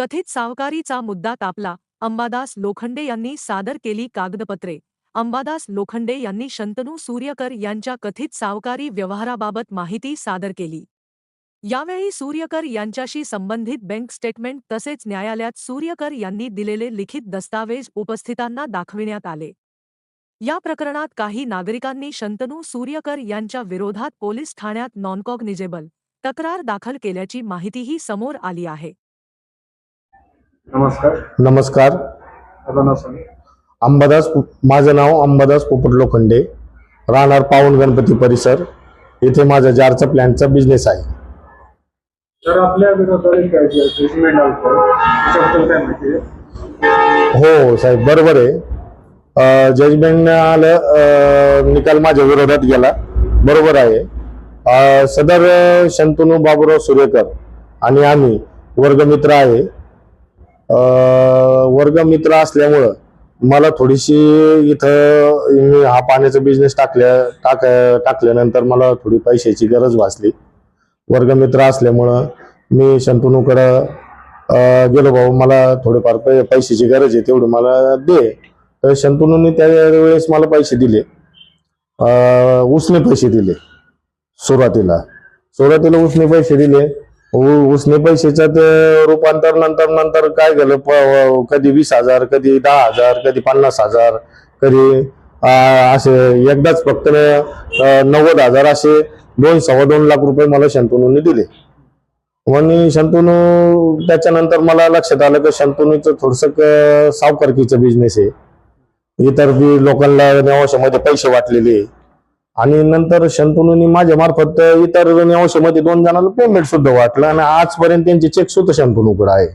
कथित सावकारीचा मुद्दा तापला. अंबादास लोखंडे यांनी सादर केली कागदपत्रे. अंबादास लोखंडे यांनी शंतनू सूर्यकर यांच्या कथित सावकारी व्यवहाराबाबत माहिती सादर केली. यावेळी सूर्यकर यांच्याशी संबंधित बँक स्टेटमेंट तसेच न्यायालयात सूर्यकर यांनी दिलेले लिखित दस्तावेज उपस्थितांना दाखविण्यात आले. या प्रकरणात काही नागरिकांनी शंतनू सूर्यकर यांच्या विरोधात पोलीस ठाण्यात नॉनकॉग्निजेबल तक्रार दाखल केल्याची माहितीही समोर आली आहे. नमस्कार. नमस्कार. अंबादास माझं नाव अंबादास पोपट लोखंडे राहणार पावन गणपती परिसर. इथे माझा जारचा प्लॅनचा बिझनेस आहे. तर आपल्या त्याच्याबद्दल काय माहिती आहे? हो साहेब बरोबर आहे. जजमेंट आलं अं, निकाल माझ्या विरोधात गेला. बरोबर आहे. अं, सदर अं, शंतनू बाबूराव सुरेकर आणि आम्ही वर्गमित्र आहे. वर्गमित्र असल्यामुळं मला थोडीशी इथं मी हा पाण्याचा बिझनेस टाकल्या टाक टाकल्यानंतर मला थोडी पैशाची गरज भासली. वर्गमित्र असल्यामुळं मी शंतनूकडं गेलो भाऊ मला थोडेफार पै- पैशाची गरज आहे तेवढी मला दे. तर शंतनूने त्यावेळेस मला पैसे दिले. उसने पैसे दिले सुरुवातीला. सुरुवातीला उसने पैसे दिले. उसने पैशाचं ते रूपांतर नंतर नंतर काय झालं प- कधी वीस हजार कधी दहा हजार कधी पन्नास हजार कधी असे एकदाच फक्त नव्वद हजार असे दोन सव्वा दोन लाख रुपये मला शंतनूने दिले. आणि शंतनू त्याच्यानंतर मला लक्षात आलं की शंतनूचं थोडस सावकारकीचं बिझनेस आहे. इतर बी लोकांना नेवाशामध्ये पैसे वाटलेले आहे. आणि नंतर शंतनूनी माझ्या मार्फत इतर नेवाशामध्ये दोन जणांना पेमेंट सुद्धा वाटलं आणि आजपर्यंत त्यांचे चेक सुद्धा शंतनूकडे आहे.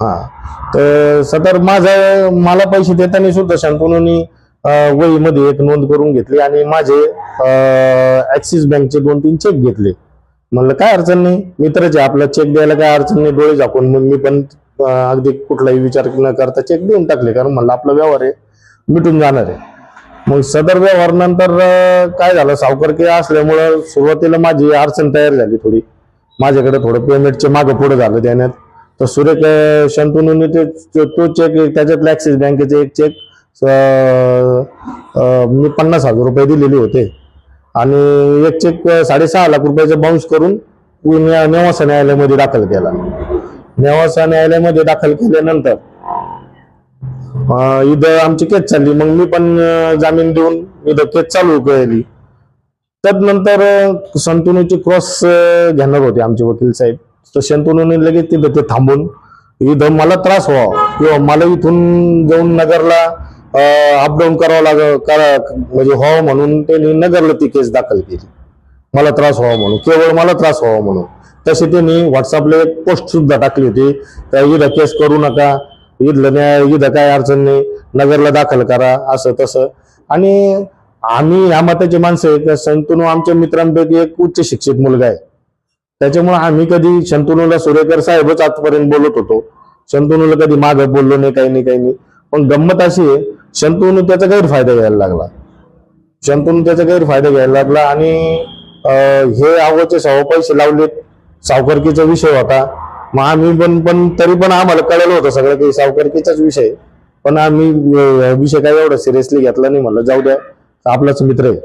हा. तर सदर माझा मला पैसे देताना सुद्धा शंतनूनी वहीमध्ये एक नोंद करून घेतली आणि माझे ऍक्सिस बँकचे दोन तीन चेक घेतले. म्हणलं काय अडचण नाही मित्राचे आपला चेक द्यायला काय अडचण नाही डोळे झाकून मग मी पण अगदी कुठलाही विचार न करता चेक देऊन टाकले. कारण म्हणलं आपला व्यवहार आहे मिटून जाणार आहे. मग सदर व्यवहार नंतर काय झालं? सावकारकी असल्यामुळं सुरुवातीला माझी अडचण तयार झाली थोडी. माझ्याकडे थोडं पेमेंटचे मागं पुढे झालं देण्यात. तर सुरेख अं, ते तो चेक त्याच्यातला ॲक्सिस बँकेचे एक चेक मी पन्नास हजार रुपये दिलेले होते. आणि एक चेक साडेसहा लाख रुपयाचा बाउन्स करून नेवासा न्यायालयामध्ये दाखल केला. नेवासा न्यायालयामध्ये दाखल केल्यानंतर इथं आमची केस चालली. मग मी पण जामीन देऊन इथं केस चालू केली. त्यानंतर संतुनूची क्रॉस घेणार होते आमचे वकील साहेब. तर संतुनूने लगेच तिथं ते थांबून इथं मला त्रास व्हावा. किंवा मला इथून जाऊन नगरला अपडाऊन करावं लाग करा म्हणजे व्हावं म्हणून त्यांनी नगरला ती केस दाखल केली. मला त्रास व्हावा म्हणून. केवळ मला त्रास व्हावा म्हणून. तसे त्यांनी व्हॉट्सअपला एक पोस्ट सुद्धा टाकली होती. त्या इथं केस करू नका. इथलं न्याय इथं काय अडचण नाही. नगरला दाखल करा असं तसं. आणि आम्ही ह्या मताची माणसं आहे का आमच्या मित्रांपैकी एक उच्च शिक्षित मुलगा आहे. त्याच्यामुळे आम्ही कधी शंतनूला सुरेकर साहेबच आजपर्यंत बोलत होतो. शंतनूला कधी मागं बोललो नाही काही नाही काही नाही. पण गंमत अशी आहे शंतनू त्याचा गैरफायदा घ्यायला लागला. शंतनू त्याचा गैरफायदा घ्यायला लागला आणि हे आवचे सहा पैसे लावलेत. सावकारकीचा विषय होता. मग आम्ही पण पण तरी पण आम्हाला कळलं होतं सगळं काही सावकारकीचाच विषय आहे. पण आम्ही विषय काय एवढा सिरियसली घेतला नाही म्हणलं जाऊ द्या आपलाच मित्र आहे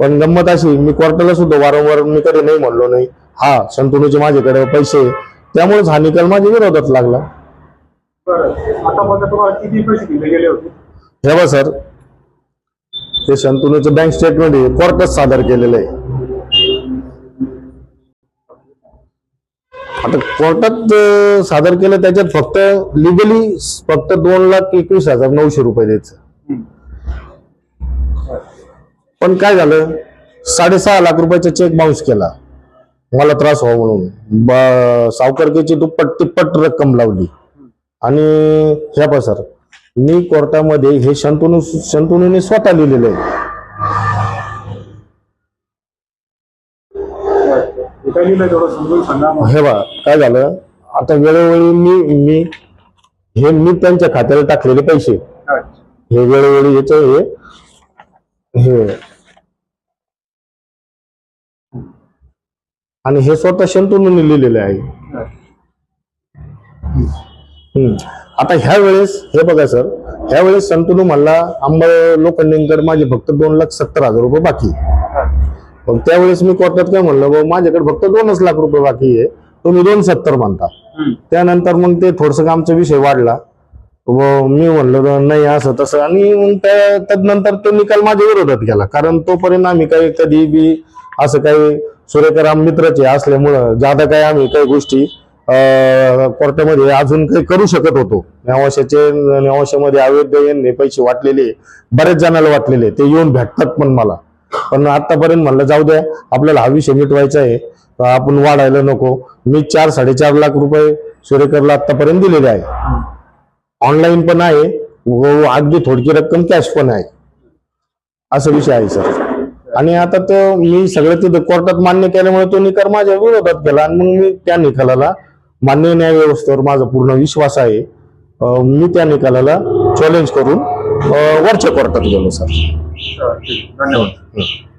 पण गंमत अशी मी कोर्टाला सुद्धा वारंवार मी कधी नाही म्हणलो नाही हा शंतनूचे माझ्याकडे पैसे आहे. त्यामुळेच हा निकाल माझ्या विरोधात लागला हे बघ सर ते शंतनूचं बँक स्टेटमेंट आहे कोर्टात सादर केलेलं आहे आता कोर्टात सादर केलं त्याच्यात फक्त लिगली फक्त दोन लाख एकवीस हजार नऊशे रुपये द्यायचं. पण काय झालं? साडेसहा लाख रुपयाचा चेक बाउन्स केला. मला त्रास व्हावा म्हणून. ब- दुप्पट तिप्पट रक्कम लावली. आणि ह्या पसर मी कोर्टामध्ये हे शंतनू शंतनूने स्वतः लिहिलेलं आहे. हे बा काय झालं आता वेळोवेळी मी मी हे मी त्यांच्या खात्याला टाकलेले पैसे. हे वेळोवेळी याच हे हे आणि हे स्वतः शंतनूने लिहिलेले आहे. आता ह्या वेळेस हे बघा सर ह्या वेळेस संतनू म्हणला आंबा लोखंडेंकर माझे फक्त दोन लाख सत्तर हजार रुपये बाकी. मग त्यावेळेस मी कोर्टात काय म्हणलं "भाऊ, माझ्याकडे फक्त दोनच लाख रुपये बाकी आहे. तुम्ही दोन सत्तर म्हणता. त्यानंतर मग ते थोडस आमचा विषय वाढला. मी म्हणलं नाही असं तसं. आणि मग तदनंतर तो निकाल माझ्या विरोधात गेला. कारण तोपर्यंत आम्ही काही कधी बी असं काही सुरेकर आम मित्रचे असल्यामुळं जादा काही आम्ही काही गोष्टी कोर्टामध्ये अजून काही करू शकत होतो. नेवाशाचे नेवाशामध्ये अवैध यांनी पैसे वाटलेले बरेच जणांना वाटलेले ते येऊन भेटतात पण मला. पण आतापर्यंत म्हणलं जाऊ द्या आपल्याला हा विषय मिटवायचा आहे. आपण वाढायला नको. मी चार साडेचार लाख रुपये सुरेकरला आतापर्यंत दिलेले आहे. ऑनलाईन पण आहे व अगदी थोडकी रक्कम कॅश पण आहे. असा विषय आहे सर. आणि आता तो मी सगळं तिथं कोर्टात मान्य केल्यामुळे तो निकाल माझ्या विरोधात केला आणि मग मी त्या निकालाला मान्य न्याय व्यवस्थेवर माझा पूर्ण विश्वास आहे. मी त्या निकालाला चॅलेंज करून वरच्या कोर्टात गेलो सर. चालेल, ठीक. धन्यवाद हं.